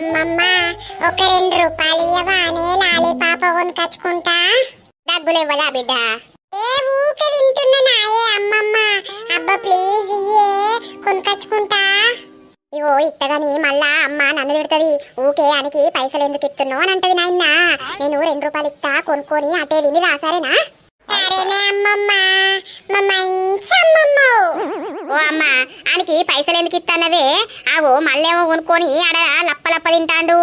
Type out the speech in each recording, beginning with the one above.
అమ్మమ్మ ఒక రెండు రూపాయలు ఇవ్వనే లాలి పాప కొనుకొచ్చుకుంటా. డబ్బులు ఇవ్వదా బిడ్డ? ఏ ఊకే వింటున్నా నాయే అమ్మమ్మ. అబ్బా ప్లీజ్ ఇయ్యే. కొనుకొచ్చుకుంటా. ఇగో ఇత్తగాని మళ్ళా అమ్మ నన్ను తిడుతుంది. ఊకే అనికి పైసలు ఎందుకు ఇస్తున్నావు అని అంటది నాయన నేను రెండు రూపాయలు ఇస్తా కొనుక్కొని అటే విని రాసారేనా సరేనే? అమ్మమ్మ. మా మంచి అమ్మమ్మ. ఓ ఆయనకి పైసలు ఎందుకు ఇస్తానవే ఆగో మళ్ళేమో కొనుక్కొని ఆడ లప్ప లప్ప తింటాండు.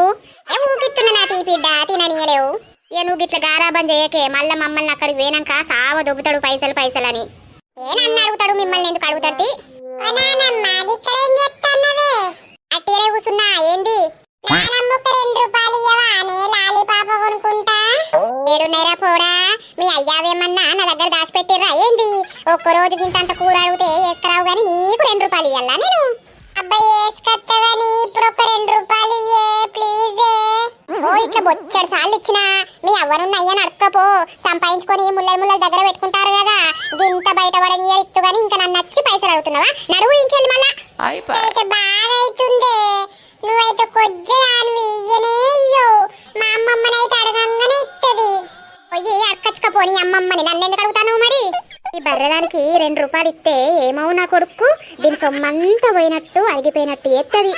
ఏ నా తీ బిడ్డ తిననీయలేవు. ఏ నువ్వు గిట్ల గారాబం చేయకే మళ్ళీ మమ్మల్ని అక్కడికి పోయినాక సావ దొబ్బుతాడు పైసలు పైసలని. ఏ నన్ను అడుగుతాడు మిమ్మల్ని ఎందుకు అడుగుతాడు? తీ? కూసున్నా ఏంది? రెండు రూపాయలు ఇవ్వవా నే లాలీపాప కొనుక్కుంటా? ఏడున్నైరా అయ్యావేమన్నా? నా దగ్గర దాచిపెట్టిర్రా ఏంది? ఒక్క రోజు గింతంత కూర అడిగితే వేసుకురావు గాని నీకు రెండు రూపాయలు ఇయ్యాలా నేను? అబ్బాయి వేసుకొస్తావని ఇప్పుడు ఒక రెండు రూపాయలు ఇయ్యే ప్లీజే ఓ ఇట్లా బొచ్చడు సార్లు ఇచ్చినా మీ అవ్వనున్న అయ్యని అడక్కపో. సంపాదించుకొని ముల్లలు ముల్లల దగ్గర పెట్టుకుంటారు కదా. గింత బయటపడని ఇత్తు గాని ఇంకా నన్ను నచ్చి పైసలు అడుగుతున్నావా? నడువు ఇంచెల్లి మళ్ళా. బాగా అవుతుంది అడకచ్చుకపోని అమ్మమ్మని నన్ను ఎందుకు అడుగుతాను మరి? ఈ బర్రెదానికి రెండు రూపాయలు ఇస్తే ఏమవు నా కొడుకు? దీని సొమ్మంతా పోయినట్టు అరిగిపోయినట్టు ఎత్తది.